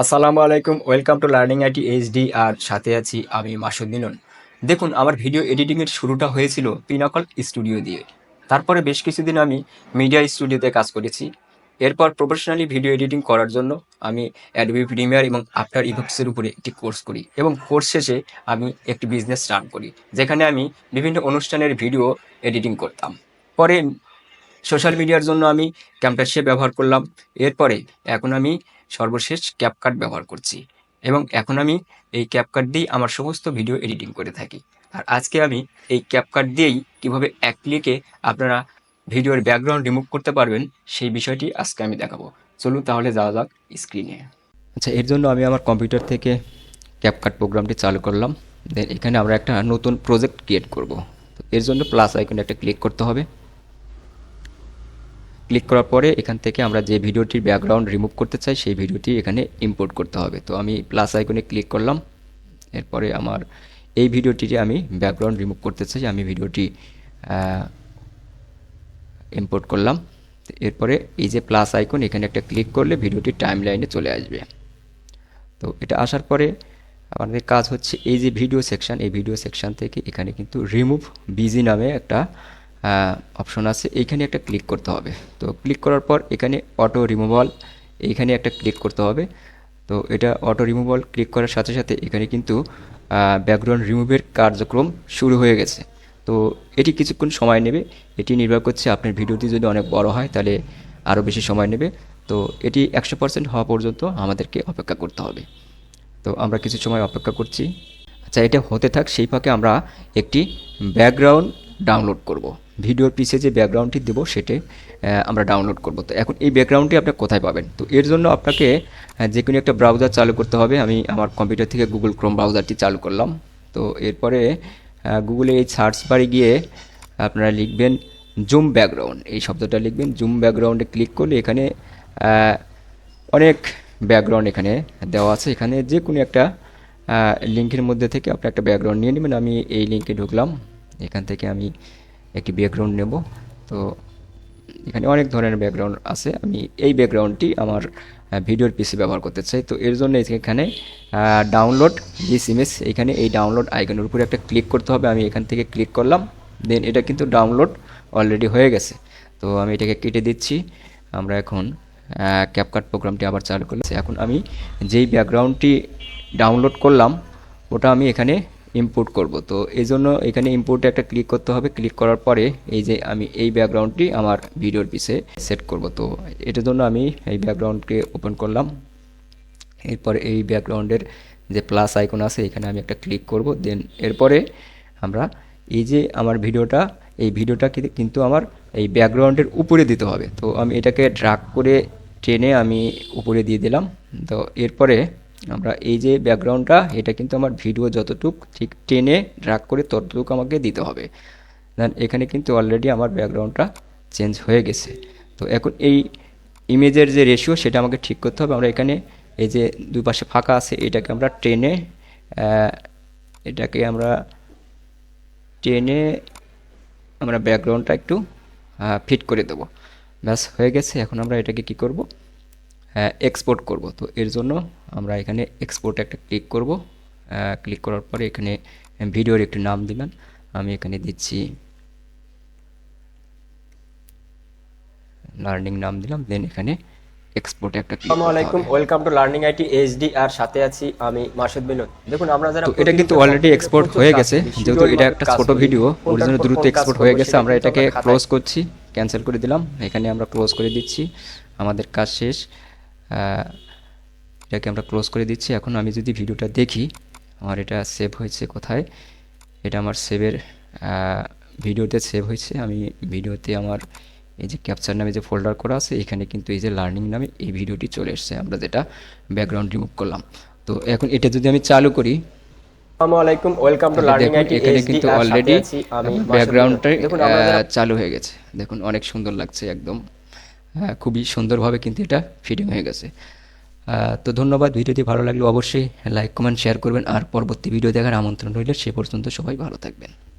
আসসালামু আলাইকুম, welcome to learning IT HD, আর সাথে আছি আমি মাসুদ মিলন। দেখুন, আমার ভিডিও এডিটিংয়ের শুরুটা হয়েছিল পিনাকল স্টুডিও দিয়ে। তারপরে বেশ কিছুদিন আমি মিডিয়া স্টুডিওতে কাজ করেছি। এরপর প্রফেশনালি ভিডিও এডিটিং করার জন্য আমি অ্যাডবি প্রিমিয়ার এবং আফটার ইফেক্টসের উপরে একটি কোর্স করি এবং কোর্স শেষে আমি একটি বিজনেস স্টার্ট করি, যেখানে আমি বিভিন্ন অনুষ্ঠানের ভিডিও এডিটিং করতাম। পরে সোশ্যাল মিডিয়ার জন্য আমি ক্যাম্পটাশে ব্যবহার করলাম। এরপরে এখন আমি সর্বশেষ ক্যাপকাট ব্যবহার করছি এবং এখন আমি এই ক্যাপকাট দিয়েই আমার সমস্ত ভিডিও এডিটিং করে থাকি। আর আজকে আমি এই ক্যাপকাট দিয়েই কীভাবে এক ক্লিকে আপনারা ভিডিওর ব্যাকগ্রাউন্ড রিমুভ করতে পারবেন, সেই বিষয়টি আজকে আমি দেখাবো। চলুন তাহলে যাওয়া যাক স্ক্রিনে আচ্ছা এর জন্য আমি আমার কম্পিউটার থেকে ক্যাপকাট প্রোগ্রামটি চালু করলাম। দেন এখানে আমরা একটা নতুন প্রজেক্ট ক্রিয়েট করব। তো এর জন্য প্লাস আইকনে একটা ক্লিক করতে হবে। ক্লিক করার পরে এখান থেকে আমরা যে ভিডিওটির ব্যাকগ্রাউন্ড রিমুভ করতে চাই, সেই ভিডিওটি এখানে ইম্পোর্ট করতে হবে। তো আমি প্লাস আইকনে ক্লিক করলাম। এরপরে আমার এই ভিডিওটিতে আমি ব্যাকগ্রাউন্ড রিমুভ করতে চাই। আমি ভিডিওটি ইম্পোর্ট করলাম। এরপরে এই যে প্লাস আইকন এখানে একটা ক্লিক করলে ভিডিওটি টাইম লাইনে চলে আসবে। তো এটা আসার পরে আমাদের কাজ হচ্ছে এই যে ভিডিও সেকশন এই ভিডিও সেকশন থেকে এখানে কিন্তু রিমুভ বিজি নামে একটা অপশন আছে। এইখানে একটা ক্লিক করতে হবে। তো ক্লিক করার পর এখানে অটো রিমুভাল এইখানে একটা ক্লিক করতে হবে। তো এটা অটো রিমুভাল ক্লিক করার সাথে সাথে এখানে কিন্তু ব্যাকগ্রাউন্ড রিমুভের কার্যক্রম শুরু হয়ে গেছে। তো এটি কিছুক্ষণ সময় নেবে। এটি নির্ভর করছে আপনার ভিডিওটি যদি অনেক বড় হয়, তাহলে আরও বেশি সময় নেবে। তো এটি একশো পার্সেন্ট হওয়া পর্যন্ত আমাদেরকে অপেক্ষা করতে হবে। তো আমরা কিছু সময় অপেক্ষা করছি। আচ্ছা এটা হতে থাক। সেই ফাঁকে আমরা একটি ব্যাকগ্রাউন্ড ডাউনলোড করব। ভিডিওর পিছে যে ব্যাকগ্রাউন্ডটি দেবো সেটি আমরা ডাউনলোড করব। তো এখন এই ব্যাকগ্রাউন্ডটি আপনি কোথায় পাবেন? তো এর জন্য আপনাকে যে কোনো একটা ব্রাউজার চালু করতে হবে। আমি আমার কম্পিউটার থেকে গুগল ক্রোম ব্রাউজারটি চালু করলাম। তো এরপরে গুগলে এই সার্চ বারে গিয়ে আপনারা লিখবেন জুম ব্যাকগ্রাউন্ড এই শব্দটা লিখবেন জুম ব্যাকগ্রাউন্ডে ক্লিক করলে এখানে অনেক ব্যাকগ্রাউন্ড এখানে দেওয়া আছে। এখানে যে কোনো একটা লিঙ্কের মধ্যে থেকে আপনি একটা ব্যাকগ্রাউন্ড নিয়ে নেবেন। আমি এই লিঙ্কে ঢুকলাম। এখান থেকে আমি একটি ব্যাকগ্রাউন্ড নেব। তো এখানে অনেক ধরনের ব্যাকগ্রাউন্ড আছে। আমি এই ব্যাকগ্রাউন্ডটি আমার ভিডিওর পিসি ব্যবহার করতে চাই। তো এর জন্য এখানে ডাউনলোড দিস ইমেজ এখানে এই ডাউনলোড আইকনের উপরে একটা ক্লিক করতে হবে। আমি এখান থেকে ক্লিক করলাম। দেন এটা কিন্তু ডাউনলোড অলরেডি হয়ে গেছে। তো আমি এটাকে কেটে দিচ্ছি। আমরা এখন ক্যাপকাট প্রোগ্রামটি আবার চালু করলাম। এখন আমি যেই ব্যাকগ্রাউন্ডটি ডাউনলোড করলাম, ওটা আমি এখানে ইম্পোর্ট করব। তো এই জন্য এখানে ইম্পোর্টে একটা ক্লিক করতে হবে। ক্লিক করার পরে এই যে আমি এই ব্যাকগ্রাউন্ডটি আমার ভিডিওর পিছে সেট করব। তো এটার জন্য আমি এই ব্যাকগ্রাউন্ডকে ওপেন করলাম। এরপরে এই ব্যাকগ্রাউন্ডের যে প্লাস আইকন আছে, এখানে আমি একটা ক্লিক করব। দেন এরপরে আমরা এই যে আমার ভিডিওটা এই ভিডিওটা কিন্তু আমার এই ব্যাকগ্রাউন্ডের উপরে দিতে হবে। তো আমি এটাকে ড্রাগ করে টেনে আমি উপরে দিয়ে দিলাম। তো এরপরে আমরা এই যে ব্যাকগ্রাউন্ডটা এটা কিন্তু আমার ভিডিও যতটুক, ঠিক টেনে ড্রাগ করে ততটুকু আমাকে দিতে হবে। দেন এখানে কিন্তু অলরেডি আমার ব্যাকগ্রাউন্ডটা চেঞ্জ হয়ে গেছে। তো এখন এই ইমেজের যে রেশিও সেটা আমাকে ঠিক করতে হবে। আমরা এখানে এই যে দুই পাশে ফাঁকা আছে, এটাকে আমরা টেনে এটাকে আমরা টেনে আমরা ব্যাকগ্রাউন্ডটা একটু ফিট করে দেবো। ব্যাস, হয়ে গেছে। এখন আমরা এটাকে কি করব? এক্সপোর্ট করব। তো এর জন্য আমরা এখানে এক্সপোর্টে একটা ক্লিক করব। ক্লিক করার পরে এখানে ভিডিওর একটি নাম দিবেন। আমি এখানে দিচ্ছি লার্নিং নাম দিলাম। দেন এখানে এক্সপোর্টে একটা ক্লিক আসসালামু আলাইকুম welcome to learning IT HD আর সাথে আছি আমি মাসুদ মিলন দেখুন আমরা যারা এটা কিন্তু অলরেডি এক্সপোর্ট হয়ে গেছে। যেহেতু এটা একটা ছোট ভিডিও ওর জন্য দ্রুত এক্সপোর্ট হয়ে গেছে। আমরা এটাকে ক্লোজ করছি ক্যান্সেল করে দিলাম। এখানে আমরা ক্লোজ করে দিচ্ছি। আমাদের কাজ শেষ। এটাকে আমরা ক্লোজ করে দিচ্ছি। এখন আমি যদি ভিডিওটা দেখি আমার এটা সেভ হয়েছে কোথায়? এটা আমার সেভের ভিডিওতে সেভ হয়েছে। আমি ভিডিওতে আমার এই যে ক্যাপচার নামে যে ফোল্ডার করা আছে এখানে কিন্তু এই যে লার্নিং নামে এই ভিডিওটি চলে এসছে। আমরা যেটা ব্যাকগ্রাউন্ড রিমুভ করলাম। তো এখন এটা যদি আমি চালু করি আসসালামু আলাইকুম ওয়েলকাম টু লার্নিং দেখুন আইটি এখানে কিন্তু অলরেডি চালু হয়ে গেছে। দেখুন অনেক সুন্দর লাগছে একদম। খুবই সুন্দরভাবে কিন্তু এটা ফিটিং হয়ে গেছে। তো ধন্যবাদ, ভিডিওটি ভালো লাগলে অবশ্যই লাইক কমেন্ট শেয়ার করবেন। আর পরবর্তী ভিডিও দেখার আমন্ত্রণ রইলে, সে পর্যন্ত সবাই ভালো থাকবেন।